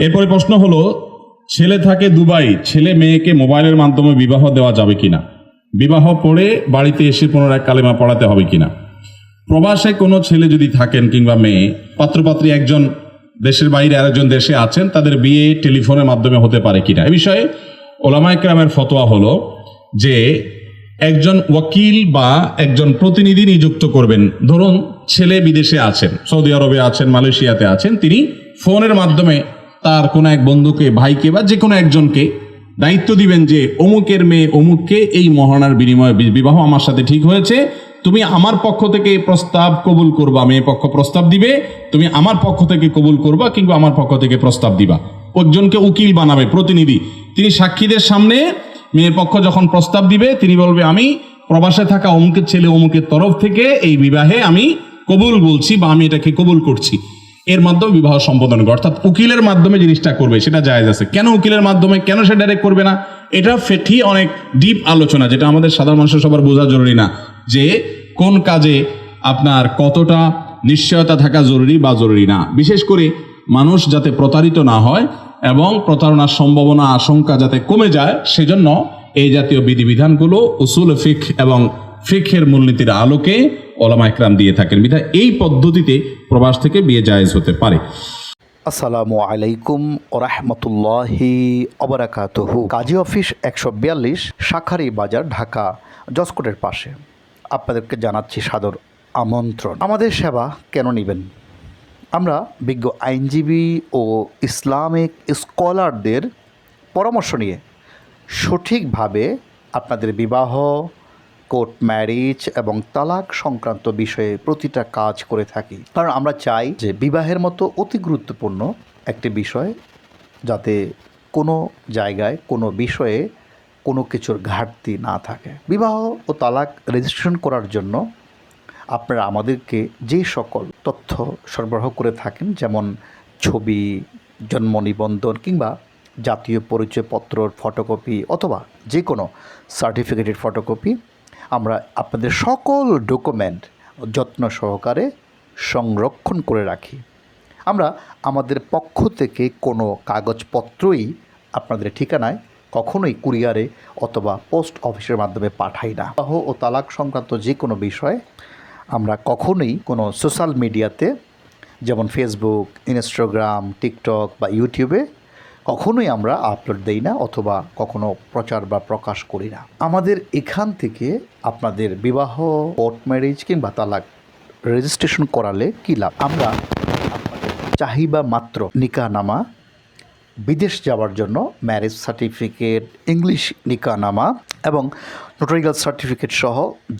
এরপরে প্রশ্ন হলো, ছেলে থাকে দুবাই, ছেলে মেয়েকে মোবাইলের মাধ্যমে বিবাহ দেওয়া যাবে কিনা? বিবাহ পড়ে বাড়িতে এসে পুনরায় কালেমা পড়াতে হবে কিনা? প্রবাসে কোনো ছেলে যদি থাকেন কিংবা মেয়ে, পাত্রপাত্রী একজন দেশের বাইরে আরেকজন দেশে আছেন, তাদের বিয়ে টেলিফোনের মাধ্যমে হতে পারে কিনা? এ বিষয়ে ওলামা ইকরামের ফতোয়া হলো যে, একজন ওয়াকিল বা একজন প্রতিনিধি নিযুক্ত করবেন। ধরুন, ছেলে বিদেশে আছেন, সৌদি আরবে আছেন, মালয়েশিয়াতে আছেন, তিনি ফোনের মাধ্যমে তার কোনো এক বন্ধুকে, ভাইকে বা যে কোনো একজনকে দায়িত্ব দিবেন যে, অমুকের মেয়ে অমুককে এই মহানার বিনিময়ে বিবাহ আমার সাথে ঠিক হয়েছে, তুমি আমার পক্ষ থেকে প্রস্তাব কবুল করবা মেয়ে পক্ষ প্রস্তাব দিবে, তুমি আমার পক্ষ থেকে কবুল করবা কিংবা আমার পক্ষ থেকে প্রস্তাব দিবা। একজনকে উকিল বানাবে, প্রতিনিধি। তিনি সাক্ষীদের সামনে মেয়ের পক্ষ যখন প্রস্তাব দিবে, তিনি বলবে, আমি প্রবাসে থাকা অমুকের ছেলে অমুকের তরফ থেকে এই বিবাহে আমি কবুল বলছি বা আমি এটাকে কবুল করছি। এর মাধ্যমে বিবাহ সম্পাদন করে। অর্থাৎ উকিলের মাধ্যমে জিনিসটা করবে, সেটা জায়েজ আছে। কেন উকিলের মাধ্যমে? কেন সে ডাইরেক্ট করবে না? এটা ফেঠি অনেক ডিপ আলোচনা, যেটা আমাদের সাধারণ মানুষের সবার বোঝা জরুরি না, যে কোন কাজে আপনার কতটা নিশ্চয়তা থাকা জরুরি বা জরুরি না। বিশেষ করে মানুষ যাতে প্রতারিত না হয় এবং প্রতারণার সম্ভাবনা, আশঙ্কা যাতে কমে যায়, সেজন্য এই জাতীয় বিধিবিধানগুলো, উসুল ফিক এবং ফিকের মূলনীতির আলোকে ওলামা একরাম দিয়ে থাকেন। বিধায় এই পদ্ধতিতে প্রবাস থেকে বিয়ে জায়েজ হতে পারে। আসসালামু আলাইকুম ওরহমতুল্লাহি অবরাকাতহু কাজী অফিস একশো বিয়াল্লিশ, শাখারি বাজার, ঢাকা জসকোটের পাশে। আপনাদেরকে জানাচ্ছি সাদর আমন্ত্রণ। আমাদের সেবা কেন নেবেন? আমরা বিজ্ঞ আইনজীবী ও ইসলামিক স্কলারদের পরামর্শ নিয়ে সঠিকভাবে আপনাদের বিবাহ কোর্ট ম্যারিজ এবং তালাক সংক্রান্ত বিষয়ে প্রতিটা কাজ করে থাকি। কারণ আমরা চাই যে বিবাহের মতো অতি গুরুত্বপূর্ণ একটি বিষয় যাতে কোনো জায়গায়, কোনো বিষয়ে কোনো কিছুর ঘাটতি না থাকে। বিবাহ ও তালাক রেজিস্ট্রেশন করার জন্য আপনারা আমাদেরকে যে সকল তথ্য সরবরাহ করে থাকেন, যেমন ছবি, জন্ম নিবন্ধন কিংবা জাতীয় পরিচয়পত্রর ফটোকপি অথবা যে কোনো সার্টিফিকেটের ফটোকপি আমরা আপনাদের সকল ডকুমেন্ট যত্ন সহকারে সংরক্ষণ করে রাখি। আমরা আমাদের পক্ষ থেকে কোনো কাগজপত্রই আপনাদের ঠিকানায় কখনোই কুরিয়ারে অথবা পোস্ট অফিসের মাধ্যমে পাঠাই না। বিবাহ ও তালাক সংক্রান্ত যে কোনো বিষয় আমরা কখনোই কোনো সোশ্যাল মিডিয়াতে, যেমন ফেসবুক ইনস্টাগ্রাম টিকটক বা ইউটিউবে কখনোই আমরা আপলোড দেই না অথবা কখনো প্রচার বা প্রকাশ করি না। আমাদের এখান থেকে আপনাদের বিবাহ কোর্ট ম্যারেজ কিংবা তালাক রেজিস্ট্রেশন করালে কী লাভ? আমরা চাহিদা মাত্র নিকানামা, বিদেশ যাওয়ার জন্য ম্যারেজ সার্টিফিকেট ইংলিশ নিকানামা এবং নোটারিক্যাল সার্টিফিকেট সহ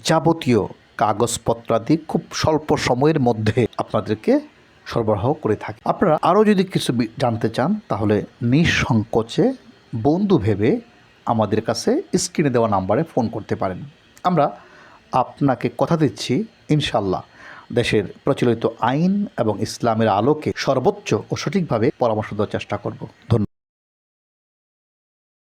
যাবতীয় কাগজপত্রাদি খুব স্বল্প সময়ের মধ্যে আপনাদেরকে সরবরাহ করে থাকি। আপনারা আরও যদি কিছু জানতে চান, তাহলে নিঃসংকোচে বন্ধু ভেবে আমাদের কাছে স্ক্রিনে দেওয়া নাম্বারে ফোন করতে পারেন। আমরা আপনাকে কথা দিচ্ছি ইনশাল্লাহ দেশের প্রচলিত আইন এবং ইসলামের আলোকে সর্বোচ্চ ও সঠিকভাবে পরামর্শ দেওয়ার চেষ্টা করব। ধন্যবাদ।